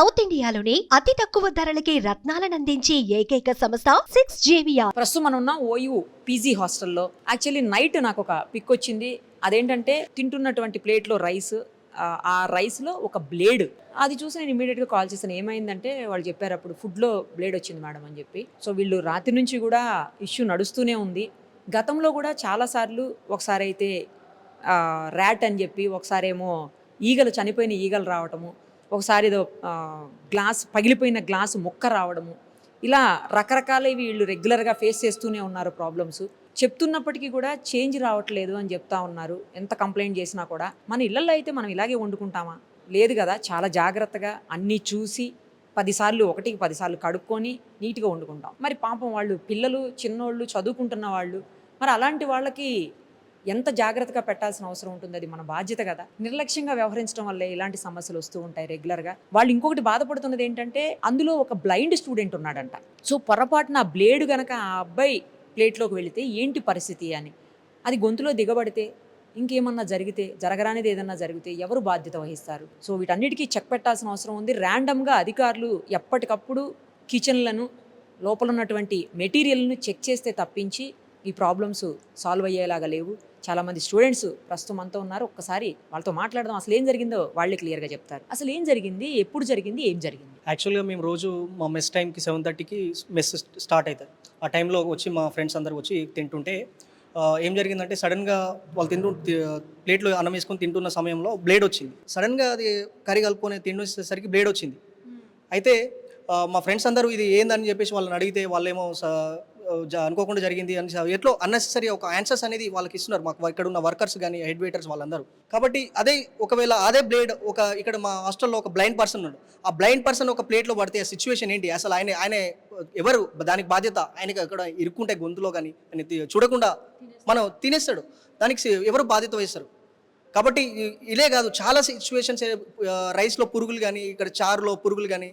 South ఇండియాలోని అతి తక్కువ ధరలకి రత్నాలనందించే ఏకైక సంస్థ సిక్స్ జేవియా ప్రస్తుతం మనం ఉన్న ఓయూ పీజీ హాస్టల్లో యాక్చువల్లీ నైట్ నాకు ఒక పిక్ వచ్చింది. అదేంటంటే తింటున్నటువంటి ప్లేట్లో రైస్ ఆ రైస్లో ఒక బ్లేడ్. అది చూసి నేను ఇమీడియట్గా కాల్ చేశాను. ఏమైందంటే వాళ్ళు చెప్పారు అప్పుడు ఫుడ్లో బ్లేడ్ వచ్చింది మేడం అని చెప్పి. సో వీళ్ళు రాత్రి నుంచి కూడా ఇష్యూ నడుస్తూనే ఉంది. గతంలో కూడా చాలాసార్లు ఒకసారి అయితే ర్యాట్ అని చెప్పి ఒకసారేమో ఈగలు చనిపోయిన ఈగలు రావటము ఒకసారి ఏదో గ్లాస్ పగిలిపోయిన గ్లాసు ముక్క రావడము. ఇలా రకరకాల వీళ్ళు రెగ్యులర్గా ఫేస్ చేస్తూనే ఉన్నారు ప్రాబ్లమ్స్. చెప్తున్నప్పటికీ కూడా చేంజ్ రావట్లేదు అని చెప్తా ఉన్నారు. ఎంత కంప్లైంట్ చేసినా కూడా. మన ఇళ్ళల్లో అయితే మనం ఇలాగే వండుకుంటామా? లేదు కదా చాలా జాగ్రత్తగా అన్నీ చూసి పదిసార్లు ఒకటికి పదిసార్లు కడుక్కొని నీట్గా వండుకుంటాం. మరి పాపం వాళ్ళు పిల్లలు చిన్నోళ్ళు చదువుకుంటున్న వాళ్ళు మరి అలాంటి వాళ్ళకి ఎంత జాగ్రత్తగా పెట్టాల్సిన అవసరం ఉంటుంది? అది మన బాధ్యత కదా. నిర్లక్ష్యంగా వ్యవహరించడం వల్లే ఇలాంటి సమస్యలు వస్తూ ఉంటాయి రెగ్యులర్గా వాళ్ళు ఇంకొకటి బాధపడుతున్నది ఏంటంటే అందులో ఒక బ్లైండ్ స్టూడెంట్ ఉన్నాడంట. సో పొరపాటున ఆ బ్లేడ్ గనక ఆ అబ్బాయి ప్లేట్లోకి వెళితే ఏంటి పరిస్థితి అని. అది గొంతులో దిగబడితే ఇంకేమన్నా జరిగితే జరగరానిది ఏదన్నా జరిగితే ఎవరు బాధ్యత వహిస్తారు? సో వీటన్నిటికీ చెక్ పెట్టాల్సిన అవసరం ఉంది. ర్యాండమ్గా అధికారులు ఎప్పటికప్పుడు కిచెన్లను లోపల ఉన్నటువంటి మెటీరియల్ను చెక్ చేస్తే తప్పించి ఈ ప్రాబ్లమ్స్ సాల్వ్ అయ్యేలాగా లేవు. చాలామంది స్టూడెంట్స్ ప్రస్తుతం అంతా ఉన్నారు. ఒక్కసారి వాళ్ళతో మాట్లాడదాం. అసలు ఏం జరిగిందో వాళ్ళే క్లియర్గా చెప్తారు. అసలు ఏం జరిగింది? ఎప్పుడు జరిగింది? ఏం జరిగింది? యాక్చువల్గా మేము రోజు మా మెస్ టైంకి సెవెన్ థర్టీకి మెస్ స్టార్ట్ అవుతుంది. ఆ టైంలో వచ్చి మా ఫ్రెండ్స్ అందరు వచ్చి తింటుంటే ఏం జరిగిందంటే సడన్గా వాళ్ళు తింటు ప్లేట్లో అన్నం వేసుకొని తింటున్న సమయంలో బ్లేడ్ వచ్చింది. సడన్గా అది కర్రీ కలుపుకొని తినేసరికి బ్లేడ్ వచ్చింది. అయితే మా ఫ్రెండ్స్ అందరూ ఇది ఏందని చెప్పేసి వాళ్ళని అడిగితే వాళ్ళేమో అనుకోకుండా జరిగింది అని ఎట్లో అన్నెసరీ ఒక ఆన్సర్స్ అనేది వాళ్ళకి ఇస్తున్నారు మాకు ఇక్కడ ఉన్న వర్కర్స్ కానీ హెడ్ వెయిటర్స్ వాళ్ళందరూ. కాబట్టి అదే ఒకవేళ అదే బ్లేడ్ ఒక ఇక్కడ మా హాస్టల్లో ఒక బ్లైండ్ పర్సన్ ఉన్నాడు. ఆ బ్లైండ్ పర్సన్ ఒక ప్లేట్లో పడితే ఆ సిచ్యువేషన్ ఏంటి? అసలు ఆయన ఆయన ఎవరు? దానికి బాధ్యత? ఆయనకి అక్కడ ఇరుక్కుంటే గొంతులో కానీ ఆయన చూడకుండా మనం తినేస్తాడు. దానికి ఎవరు బాధ్యత వహిస్తారు? కాబట్టి ఇదే ఇలే కాదు చాలా సిచ్యువేషన్స్ రైస్లో పురుగులు కానీ ఇక్కడ చారులో పురుగులు కానీ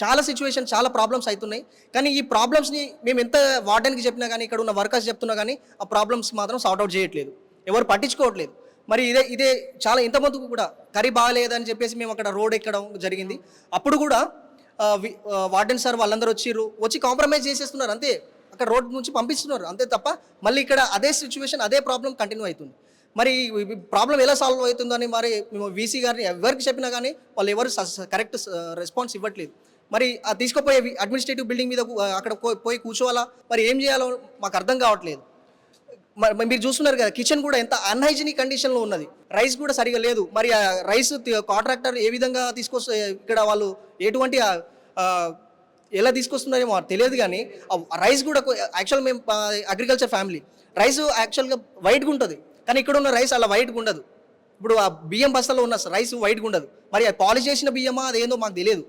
చాలా సిచ్యువేషన్ చాలా ప్రాబ్లమ్స్ అవుతున్నాయి కానీ ఈ ప్రాబ్లమ్స్ని మేము ఎంత వార్డెన్కి చెప్పినా కానీ ఇక్కడ ఉన్న వర్కర్స్ చెప్తున్నా కానీ ఆ ప్రాబ్లమ్స్ మాత్రం సార్ట్ అవుట్ చేయట్లేదు. ఎవరు పట్టించుకోవట్లేదు. మరి ఇదే ఇదే చాలా ఇంతమందికి కూడా కర్రీ బాగాలేదని చెప్పేసి మేము అక్కడ రోడ్ ఎక్కడం జరిగింది. అప్పుడు కూడా వార్డెన్ సార్ వాళ్ళందరూ వచ్చిర్రు. వచ్చి కాంప్రమైజ్ చేసేస్తున్నారు అంతే. అక్కడ రోడ్ నుంచి పంపిస్తున్నారు అంతే తప్ప మళ్ళీ ఇక్కడ అదే సిచ్యువేషన్ అదే ప్రాబ్లం కంటిన్యూ అవుతుంది. మరి ప్రాబ్లం ఎలా సాల్వ్ అవుతుందని మరి మేము వీసీ గారిని ఎవరికి చెప్పినా కానీ వాళ్ళు ఎవరు కరెక్ట్ రెస్పాన్స్ ఇవ్వట్లేదు. మరి ఆ తీసుకుపోయే అడ్మినిస్ట్రేటివ్ బిల్డింగ్ మీద అక్కడ పోయి కూర్చోవాలా? మరి ఏం చేయాలో మాకు అర్థం కావట్లేదు. మరి మరి మీరు చూస్తున్నారు కదా కిచెన్ కూడా ఎంత అన్హైజీనిక్ కండిషన్లో ఉన్నది. రైస్ కూడా సరిగా లేదు. మరి ఆ రైస్ కాంట్రాక్టర్ ఏ విధంగా తీసుకొస్తే ఇక్కడ వాళ్ళు ఎటువంటి ఎలా తీసుకొస్తున్నారేమో తెలియదు కానీ రైస్ కూడా యాక్చువల్ మేము అగ్రికల్చర్ ఫ్యామిలీ రైస్ యాక్చువల్గా వైట్గా ఉంటుంది. కానీ ఇక్కడ ఉన్న రైస్ అలా వైట్గా ఉండదు. ఇప్పుడు ఆ బియ్యం బస్తాలో ఉన్న రైస్ వైట్గా ఉండదు. మరి అది పాలిష్ చేసిన బియ్యమా అదేందో మాకు తెలియదు.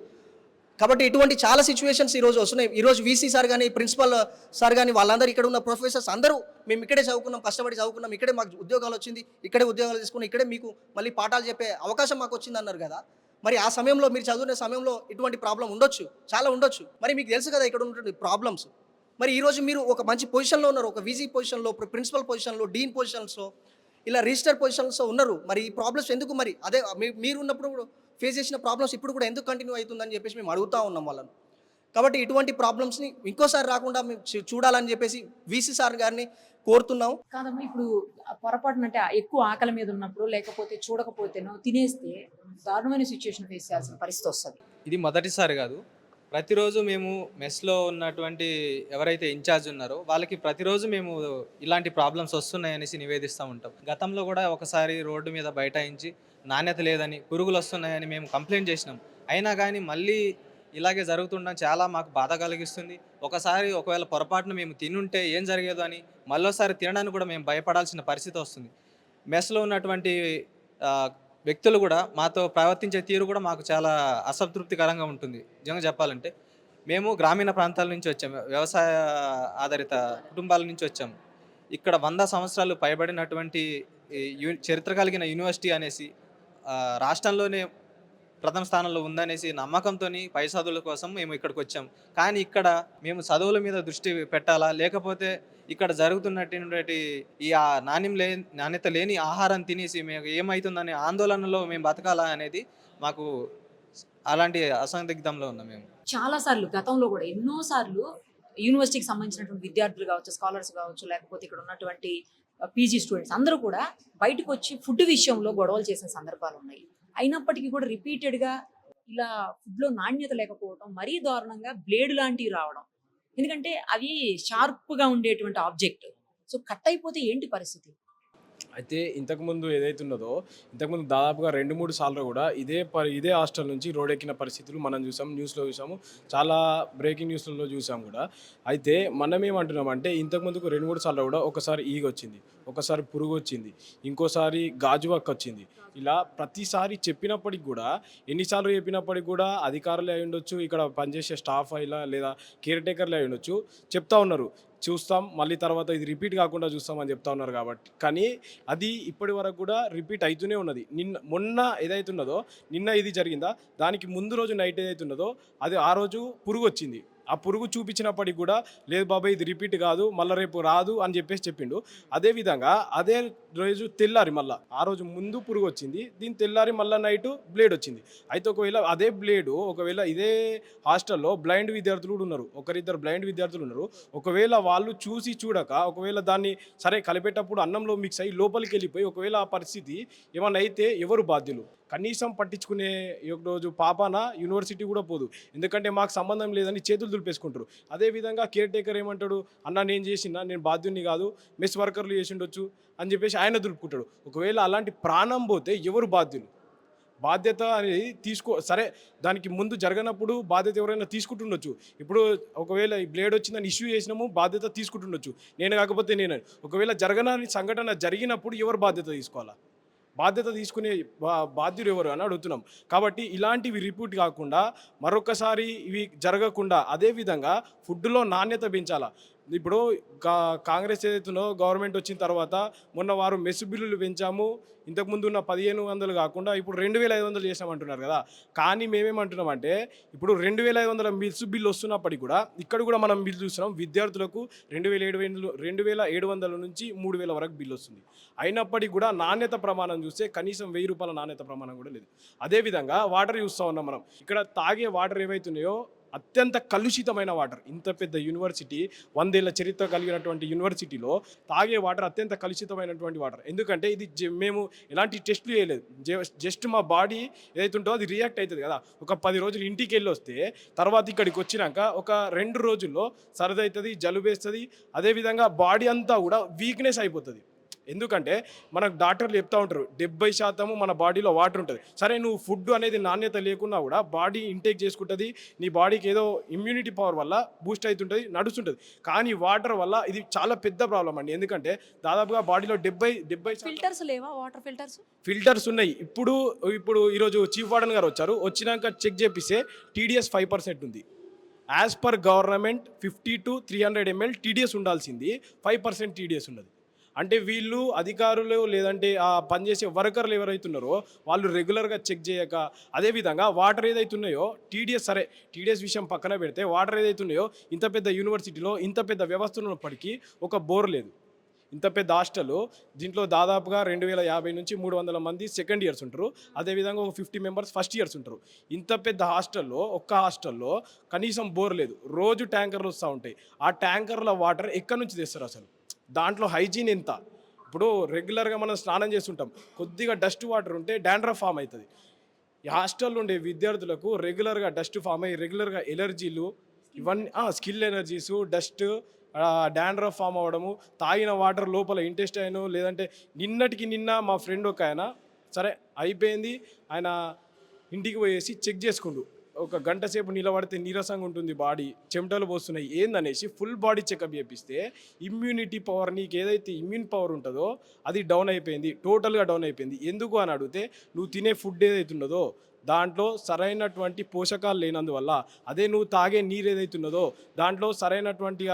కాబట్టి ఇటువంటి చాలా సిచ్యువేషన్స్ ఈరోజు వస్తున్నాయి. ఈరోజు వీసీ సార్ కానీ ప్రిన్సిపల్ సార్ కానీ వాళ్ళందరూ ఇక్కడ ఉన్న ప్రొఫెసర్స్ అందరూ మేము ఇక్కడే చదువుకున్నాం కష్టపడి చదువుకున్నాం. ఇక్కడే మాకు ఉద్యోగాలు వచ్చింది ఇక్కడే ఉద్యోగాలు తీసుకున్నాం ఇక్కడే మీకు మళ్ళీ పాఠాలు చెప్పే అవకాశం మాకు వచ్చింది అన్నారు కదా. మరి ఆ సమయంలో మీరు చదువుకునే సమయంలో ఇటువంటి ప్రాబ్లం ఉండొచ్చు చాలా ఉండొచ్చు. మరి మీకు తెలుసు కదా ఇక్కడ ఉన్నటువంటి ప్రాబ్లమ్స్ మరి ఈరోజు మీరు ఒక మంచి పొజిషన్లో ఉన్నారు ఒక వీజీ పొజిషన్లో ప్రిన్సిపల్ పొజిషన్లో డీన్ పొజిషన్స్లో ఇలా రిజిస్టర్ పొజిషన్స్లో ఉన్నారు. మరి ఈ ప్రాబ్లమ్స్ ఎందుకు మరి? అదే మీరు ఉన్నప్పుడు ఫేస్ చేసిన ప్రాబ్లమ్స్ ఇప్పుడు కూడా ఎందుకు కంటిన్యూ అవుతుందని చెప్పేసి మేము అడుగుతా ఉన్నాం వాళ్ళని. కాబట్టి ఇటువంటి ప్రాబ్లమ్స్ని ఇంకోసారి రాకుండా మేము చూడాలని చెప్పేసి వీసీ సార్ గారిని కోరుతున్నాం. కాదమ్మా ఇప్పుడు పొరపాటున అంటే ఎక్కువ ఆకలి మీద ఉన్నప్పుడు లేకపోతే చూడకపోతేనో తినేస్తే దారుణమైన సిచ్యువేషన్ ఫేస్ చేయాల్సిన పరిస్థితి వస్తుంది. ఇది మొదటిసారి కాదు. ప్రతిరోజు మేము మెస్లో ఉన్నటువంటి ఎవరైతే ఇన్ఛార్జ్ ఉన్నారో వాళ్ళకి ప్రతిరోజు మేము ఇలాంటి ప్రాబ్లమ్స్ వస్తున్నాయనేసి నివేదిస్తూ ఉంటాం. గతంలో కూడా ఒకసారి రోడ్డు మీద బైఠాయించి నాణ్యత లేదని పురుగులు వస్తున్నాయని మేము కంప్లైంట్ చేసినాం. అయినా కానీ మళ్ళీ ఇలాగే జరుగుతుండడం చాలా మాకు బాధ కలిగిస్తుంది. ఒకసారి ఒకవేళ పొరపాటున మేము తినుంటే ఏం జరిగేదో అని మళ్ళీసారి తినడానికి కూడా మేము భయపడాల్సిన పరిస్థితి వస్తుంది. మెస్లో ఉన్నటువంటి వ్యక్తులు కూడా మాతో ప్రవర్తించే తీరు కూడా మాకు చాలా అసంతృప్తికరంగా ఉంటుంది. నిజంగా చెప్పాలంటే మేము గ్రామీణ ప్రాంతాల నుంచి వచ్చాము. వ్యవసాయ ఆధారిత కుటుంబాల నుంచి వచ్చాము. ఇక్కడ వంద సంవత్సరాలు పైబడినటువంటి చరిత్ర కలిగిన యూనివర్సిటీ అనేసి రాష్ట్రంలోనే ప్రథమ స్థానంలో ఉందనేసి నమ్మకంతో పై చదువుల కోసం మేము ఇక్కడికి వచ్చాం కానీ ఇక్కడ మేము చదువుల మీద దృష్టి పెట్టాలా? లేకపోతే ఇక్కడ జరుగుతున్నటువంటి ఈ ఆ నాణ్యం లే నాణ్యత లేని ఆహారం తినేసి మేము ఏమవుతుందనే ఆందోళనలో మేము బతకాలా అనేది మాకు అలాంటి అసందిగ్ధంలో ఉన్నాం మేము. చాలా సార్లు గతంలో కూడా ఎన్నో సార్లు యూనివర్సిటీకి సంబంధించినటువంటి విద్యార్థులు కావచ్చు స్కాలర్స్ కావచ్చు లేకపోతే ఇక్కడ ఉన్నటువంటి పీజీ స్టూడెంట్స్ అందరూ కూడా బయటకు వచ్చి ఫుడ్ విషయంలో గొడవలు చేసిన సందర్భాలు ఉన్నాయి. అయినప్పటికీ కూడా రిపీటెడ్గా గా ఇలా ఫుడ్లో నాణ్యత లేకపోవడం మరీ దారుణంగా బ్లేడ్ లాంటివి రావడం ఎందుకంటే అవి షార్ప్గా గా ఉండేటువంటి ఆబ్జెక్ట్ సో కట్ అయిపోతే ఏంటి పరిస్థితి? అయితే ఇంతకుముందు ఏదైతే ఉన్నదో ఇంతకుముందు దాదాపుగా రెండు మూడు సార్లు కూడా ఇదే ప ఇదే హాస్టల్ నుంచి రోడ్ ఎక్కిన పరిస్థితులు మనం చూసాం న్యూస్లో చూసాము చాలా బ్రేకింగ్ న్యూస్లలో చూసాం కూడా. అయితే మనం ఏమంటున్నామంటే ఇంతకుముందుకు రెండు మూడు సార్లు కూడా ఒకసారి ఈగ వచ్చింది ఒకసారి పురుగు వచ్చింది ఇంకోసారి గాజువక్ వచ్చింది. ఇలా ప్రతిసారి చెప్పినప్పటికి కూడా ఎన్నిసార్లు చెప్పినప్పటికి కూడా అధికారులు అయి ఉండొచ్చు ఇక్కడ పనిచేసే స్టాఫ్ అయినా లేదా కేర్ టేకర్లు అయి ఉండొచ్చు చెప్తా ఉన్నారు. చూస్తాం. మళ్ళీ తర్వాత ఇది రిపీట్ కాకుండా చూస్తామని చెప్తా ఉన్నారు కాబట్టి. కానీ అది ఇప్పటి వరకు కూడా రిపీట్ అవుతూనే ఉన్నది. నిన్న మొన్న ఏదైతే ఉన్నదో నిన్న ఇది జరిగిందా? దానికి ముందు రోజు నైట్ ఏదైతే ఉన్నదో అది ఆ రోజు పురుగు వచ్చింది. ఆ పురుగు చూపించినప్పటికి కూడా లేదు బాబాయ్ ఇది రిపీట్ కాదు మళ్ళీ రేపు రాదు అని చెప్పేసి చెప్పిండు. అదే విధంగా అదే రోజు తెల్లారి మళ్ళా. ఆ రోజు ముందు పురుగు వచ్చింది. దీని తెల్లారి మళ్ళీ నైట్ బ్లేడ్ వచ్చింది. అయితే ఒకవేళ అదే బ్లేడు ఒకవేళ ఇదే హాస్టల్లో బ్లైండ్ విద్యార్థులు కూడా ఉన్నారు. ఒకరిద్దరు బ్లైండ్ విద్యార్థులు ఉన్నారు. ఒకవేళ వాళ్ళు చూసి చూడక ఒకవేళ దాన్ని సరే కలిపేటప్పుడు అన్నంలో మిక్స్ అయ్యి లోపలికి వెళ్ళిపోయి ఒకవేళ ఆ పరిస్థితి ఏమైనా అయితే ఎవరు బాధ్యులు? కనీసం పట్టించుకునే ఒక రోజు పాపాన? యూనివర్సిటీ కూడా పోదు. ఎందుకంటే మాకు సంబంధం లేదని చేతులు దులిపేసుకుంటారు. అదేవిధంగా కేర్ టేకర్ ఏమంటాడు? అన్న నేను చేసిన నేను బాధ్యుని కాదు. మెస్ వర్కర్లు చేసిండొచ్చు అని చెప్పేసి ఆయన దులుపుకుంటాడు. ఒకవేళ అలాంటి ప్రాణం పోతే ఎవరు బాధ్యులు? బాధ్యత అనేది తీసుకో సరే దానికి ముందు జరగనప్పుడు బాధ్యత ఎవరైనా తీసుకుంటుండొచ్చు. ఇప్పుడు ఒకవేళ ఈ బ్లేడ్ వచ్చిందని ఇష్యూ చేసినాము బాధ్యత తీసుకుంటుండొచ్చు. నేను కాకపోతే నేను. ఒకవేళ జరగనని సంఘటన జరిగినప్పుడు ఎవరు బాధ్యత తీసుకోవాలా? బాధ్యత తీసుకునే బా- బాధ్యులు ఎవరు అని అడుగుతున్నాం. కాబట్టి ఇలాంటివి రిపీట్ కాకుండా మరొకసారి ఇవి జరగకుండా అదేవిధంగా ఫుడ్లో నాణ్యత పెంచాలా? ఇప్పుడు కా కాంగ్రెస్ ఏదైతుందో గవర్నమెంట్ వచ్చిన తర్వాత మొన్న వారు మెస్ బిల్లులు పెంచాము ఇంతకుముందు ఉన్న పదిహేను వందలు కాకుండా ఇప్పుడు రెండు వేల ఐదు వందలు చేసామంటున్నారు కదా. కానీ మేమేమంటున్నామంటే ఇప్పుడు రెండు వేల ఐదు వందల మిల్స్ బిల్లు వస్తున్నప్పటికీ కూడా ఇక్కడ కూడా మనం బిల్ చూస్తున్నాం విద్యార్థులకు రెండు వేల ఏడు వేలు రెండు వేల ఏడు వందల నుంచి మూడు వేల వరకు బిల్లు వస్తుంది. అయినప్పటికీ కూడా నాణ్యత ప్రమాణం చూస్తే కనీసం వెయ్యి రూపాయల నాణ్యత ప్రమాణం కూడా లేదు. అదేవిధంగా వాటర్ చూస్తూ ఉన్నాం మనం. ఇక్కడ తాగే వాటర్ ఏవైతున్నాయో అత్యంత కలుషితమైన వాటర్ ఇంత పెద్ద యూనివర్సిటీ వందేళ్ళ చరిత్ర కలిగినటువంటి యూనివర్సిటీలో తాగే వాటర్ అత్యంత కలుషితమైనటువంటి వాటర్ ఎందుకంటే ఇది మేము ఎలాంటి టెస్ట్లు చేయలేదు. జస్ట్ మా బాడీ ఏదైతే ఉంటుందో అది రియాక్ట్ అవుతుంది కదా. ఒక పది రోజులు ఇంటికి వెళ్ళి వస్తే తర్వాత ఇక్కడికి వచ్చినాక ఒక రెండు రోజుల్లో సరదవుతుంది జలుబేస్తుంది. అదేవిధంగా బాడీ అంతా కూడా వీక్నెస్ అయిపోతుంది. ఎందుకంటే మనకు డాక్టర్లు చెప్తా ఉంటారు డెబ్బై శాతము మన బాడీలో వాటర్ ఉంటుంది. సరే నువ్వు ఫుడ్ అనేది నాణ్యత లేకున్నా కూడా బాడీ ఇంటేక్ చేసుకుంటుంది నీ బాడీకి ఏదో ఇమ్యూనిటీ పవర్ వల్ల బూస్ట్ అవుతుంటుంది నడుస్తుంటుంది. కానీ వాటర్ వల్ల ఇది చాలా పెద్ద ప్రాబ్లం అండి. ఎందుకంటే దాదాపుగా బాడీలో డెబ్బై డెబ్బై ఫిల్టర్స్ లేవా? వాటర్ ఫిల్టర్స్ ఫిల్టర్స్ ఉన్నాయి. ఇప్పుడు ఇప్పుడు ఈరోజు చీఫ్ వార్డెన్ గారు వచ్చారు. వచ్చినాక చెక్ చేపిస్తే టీడీఎస్ ఫైవ్ పర్సెంట్ ఉంది. As per government fifty to three hundred ML TDS ఉండాల్సింది. ఫైవ్ పర్సెంట్ టీడీఎస్ ఉన్నది. అంటే వీళ్ళు అధికారులు లేదంటే ఆ పనిచేసే వర్కర్లు ఎవరైతున్నారో వాళ్ళు రెగ్యులర్గా చెక్ చేయక అదేవిధంగా వాటర్ ఏదైతే ఉన్నాయో టీడీఎస్ సరే టీడీఎస్ విషయం పక్కన పెడితే వాటర్ ఏదైతే ఉన్నాయో ఇంత పెద్ద యూనివర్సిటీలో ఇంత పెద్ద వ్యవస్థ ఉన్నప్పటికీ ఒక బోర్ లేదు. ఇంత పెద్ద హాస్టల్ దీంట్లో దాదాపుగా రెండు వేల యాభై నుంచి మూడు వందల మంది సెకండ్ ఇయర్స్ ఉంటారు. అదేవిధంగా ఒక ఫిఫ్టీ మెంబర్స్ ఫస్ట్ ఇయర్స్ ఉంటారు. ఇంత పెద్ద హాస్టల్లో ఒక్క హాస్టల్లో కనీసం బోర్ లేదు. రోజు ట్యాంకర్లు వస్తూ ఉంటాయి. ఆ ట్యాంకర్ల వాటర్ ఎక్కడి నుంచి తెస్తారు అసలు? దాంట్లో హైజీన్ ఎంత? ఇప్పుడు రెగ్యులర్గా మనం స్నానం చేస్తుంటాం. కొద్దిగా డస్ట్ వాటర్ ఉంటే డాండ్రఫ్ ఫామ్ అవుతుంది హాస్టల్లో ఉండే విద్యార్థులకు రెగ్యులర్గా డస్ట్ ఫామ్ అయ్యి రెగ్యులర్గా ఎలర్జీలు ఇవన్నీ skin allergies dust dandruff form అవ్వడము తాగిన వాటర్ లోపల ఇంటెస్టైన్ లేదంటే నిన్నటికి నిన్న మా ఫ్రెండ్ ఒక ఆయన సరే అయిపోయింది. ఆయన ఇంటికి పోయేసి చెక్ చేసుకుండు. ఒక గంట సేపు నిలబడితే నీరసంగా ఉంటుంది బాడీ చెమటలు పోస్తున్నాయి. ఏందనేసి ఫుల్ బాడీ చెకప్ చేపిస్తే ఇమ్యూనిటీ పవర్ నీకు ఏదైతే ఇమ్యూన్ పవర్ ఉంటుందో అది డౌన్ అయిపోయింది టోటల్గా డౌన్ అయిపోయింది. ఎందుకు అని అడిగితే నువ్వు తినే ఫుడ్ ఏదైతే ఉన్నదో దాంట్లో సరైనటువంటి పోషకాలు లేనందువల్ల అదే నువ్వు తాగే నీరు ఏదైతే ఉన్నదో దాంట్లో సరైనటువంటి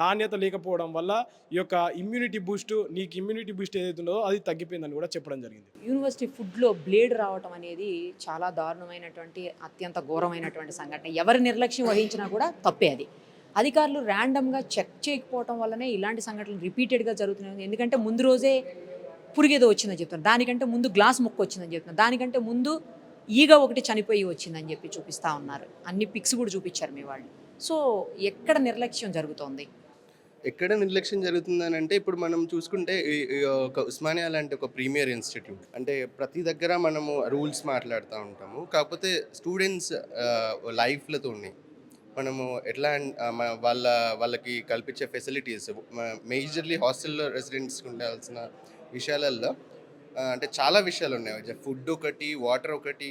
నాణ్యత లేకపోవడం వల్ల ఈ యొక్క ఇమ్యూనిటీ బూస్ట్ నీకు ఇమ్యూనిటీ బూస్ట్ ఏదైతే ఉందో అది తగ్గిపోయిందని కూడా చెప్పడం జరిగింది. యూనివర్సిటీ ఫుడ్లో బ్లేడ్ రావటం అనేది చాలా దారుణమైనటువంటి అత్యంత ఘోరమైనటువంటి సంఘటన. ఎవరి నిర్లక్ష్యం వహించినా కూడా తప్పే అది. అధికారులు ర్యాండమ్గా చెక్ చేయకపోవటం వల్లనే ఇలాంటి సంఘటనలు రిపీటెడ్గా జరుగుతున్నాయి. ఎందుకంటే ముందు రోజే పురిగేదో వచ్చిందని చెప్తున్నారు. దానికంటే ముందు గ్లాస్ ముక్క వచ్చిందని చెప్తున్నారు. దానికంటే ముందు ఈగ ఒకటి చనిపోయి వచ్చిందని చెప్పి చూపిస్తా ఉన్నారు. అన్ని పిక్స్ కూడా చూపించారు మీ వాళ్ళు. సో ఎక్కడ నిర్లక్ష్యం జరుగుతోంది? ఎక్కడ నిర్లక్ష్యం జరుగుతుందని అంటే ఇప్పుడు మనం చూసుకుంటే ఈ- ఒక ఉస్మానియా లాంటి ఒక ప్రీమియర్ ఇన్స్టిట్యూట్ అంటే ప్రతి దగ్గర మనము రూల్స్ మాట్లాడుతూ ఉంటాము. కాకపోతే స్టూడెంట్స్ లైఫ్లతో మనము ఎట్లా వాళ్ళ వాళ్ళకి కల్పించే ఫెసిలిటీస్ మేజర్లీ హాస్టల్లో రెసిడెంట్స్కి ఉండాల్సిన విషయాలల్లో అంటే చాలా విషయాలు ఉన్నాయి ఫుడ్ ఒకటి వాటర్ ఒకటి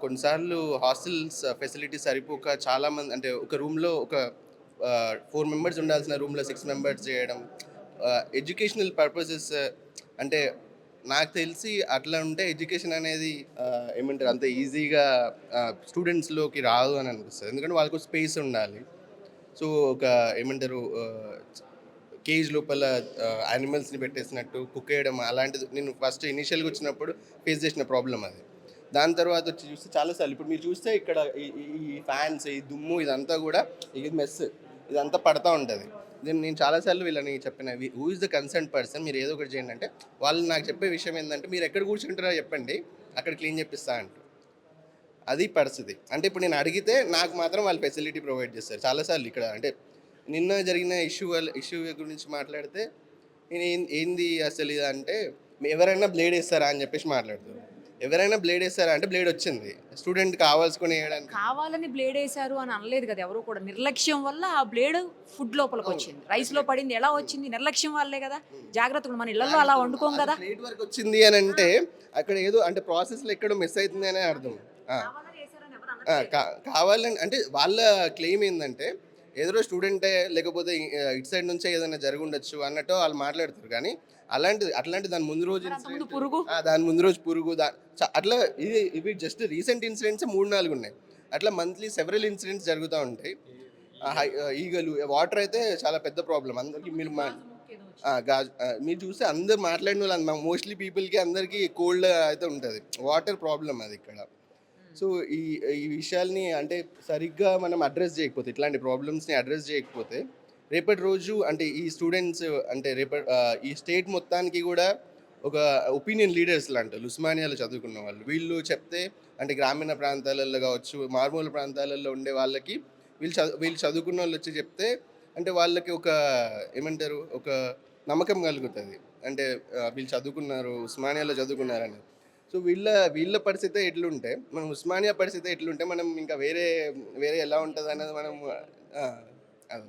కొన్నిసార్లు హాస్టల్స్ ఫెసిలిటీ సరిపోక చాలామంది అంటే ఒక రూమ్లో ఒక ఫోర్ మెంబర్స్ ఉండాల్సిన రూమ్లో సిక్స్ మెంబర్స్ చేయడం ఎడ్యుకేషనల్ పర్పసెస్ అంటే నాకు తెలిసి అట్లా ఉంటే ఎడ్యుకేషన్ అనేది ఏమంటారు అంత ఈజీగా స్టూడెంట్స్లోకి రాదు అని అనిపిస్తుంది. ఎందుకంటే వాళ్ళకు స్పేస్ ఉండాలి. సో ఒక ఏమంటారు కేజ్ లోపల యానిమల్స్ని పెట్టేసినట్టు కుక్ చేయడం అలాంటిది నేను ఫస్ట్ ఇనిషియల్గా వచ్చినప్పుడు ఫేస్ చేసిన ప్రాబ్లం అది. దాని తర్వాత వచ్చి చూస్తే చాలాసార్లు ఇప్పుడు మీరు చూస్తే ఇక్కడ ఈ- ఈ ఫ్యాన్స్ ఈ దుమ్ము ఇదంతా కూడా ఇది మెస్ ఇదంతా పడతా ఉంటుంది. దీన్ని నేను చాలాసార్లు వీళ్ళని చెప్పిన who is the concern person మీరు ఏదో ఒకటి చేయండి అంటే వాళ్ళు నాకు చెప్పే విషయం ఏంటంటే మీరు ఎక్కడ కూర్చుంటారో చెప్పండి అక్కడ క్లీన్ చేపిస్తా అంటారు. అది పరిస్థితి. అంటే ఇప్పుడు నేను అడిగితే నాకు మాత్రం వాళ్ళు ఫెసిలిటీ ప్రొవైడ్ చేస్తారు. చాలాసార్లు ఇక్కడ అంటే నిన్న జరిగిన ఇష్యూ ఇష్యూ గురించి మాట్లాడితే నేను ఏంది అసలు ఇది అంటే ఎవరైనా బ్లేడ్ వేస్తారా? అని చెప్పేసి మాట్లాడుతారు ఎవరైనా బ్లేడ్ వేస్తారా అంటే బ్లేడ్ వచ్చింది. స్టూడెంట్ కావాల్సుకొని వేయడానికి. కావాలని బ్లేడ్ వేశారు అని అనలేదు కదా ఎవరు కూడా. నిర్లక్ష్యం వల్ల ఆ బ్లేడ్ ఫుడ్ లోపలికి వచ్చింది. రైస్లో పడింది. ఎలా వచ్చింది? నిర్లక్ష్యం వల్లే కదా. జాగ్రత్తగా మన ఇళ్ళలో అలా వండుకోం కదా. వరకు వచ్చింది అని అంటే అక్కడ ఏదో అంటే ప్రాసెస్లో ఎక్కడో మిస్ అవుతుంది అనే అర్థం. కావాలని అంటే వాళ్ళ క్లెయిమ్ ఏంటంటే ఏదో స్టూడెంటే లేకపోతే ఇటు సైడ్ నుంచే ఏదైనా జరిగి ఉండొచ్చు అన్నట్టు వాళ్ళు మాట్లాడుతారు. కానీ అలాంటిది అట్లాంటి దాని ముందు రోజు పురుగు? దాని ముందు రోజు పురుగు అట్లా ఇది ఇవి జస్ట్ రీసెంట్ ఇన్సిడెంట్స్ మూడు నాలుగు ఉన్నాయి. అట్లా మంత్లీ సెవెరల్ ఇన్సిడెంట్స్ జరుగుతూ ఉంటాయి. ఈగలు వాటర్ అయితే చాలా పెద్ద ప్రాబ్లం అందరికీ మీరు గాజు మీరు చూస్తే అందరు మాట్లాడిన వాళ్ళు మోస్ట్లీ పీపుల్కి అందరికీ కోల్డ్ అయితే ఉంటుంది. వాటర్ ప్రాబ్లం అది ఇక్కడ. సో ఈ ఈ విషయాల్ని అంటే సరిగ్గా మనం అడ్రస్ చేయకపోతే ఇట్లాంటి ప్రాబ్లమ్స్ని అడ్రస్ చేయకపోతే రేపటి రోజు అంటే ఈ స్టూడెంట్స్ అంటే రేపటి ఈ స్టేట్ మొత్తానికి కూడా ఒక ఒపీనియన్ లీడర్స్ లాంటి ఉస్మానియాలో చదువుకున్న వాళ్ళు. వీళ్ళు చెప్తే అంటే గ్రామీణ ప్రాంతాలలో కావచ్చు మారుమూల ప్రాంతాలలో ఉండే వాళ్ళకి వీళ్ళు చదువు వీళ్ళు చదువుకున్న వాళ్ళు వచ్చి చెప్తే అంటే వాళ్ళకి ఒక ఏమంటారు ఒక నమ్మకం కలుగుతుంది. అంటే వీళ్ళు చదువుకున్నారు ఉస్మానియాలో చదువుకున్నారని. సో వీళ్ళ వీళ్ళ పరిస్థితి ఎట్లుంటే మనం ఉస్మానియా పరిస్థితి ఎట్లుంటే మనం ఇంకా వేరే వేరే ఎలా ఉంటుంది అన్నది మనం థ్యాంక్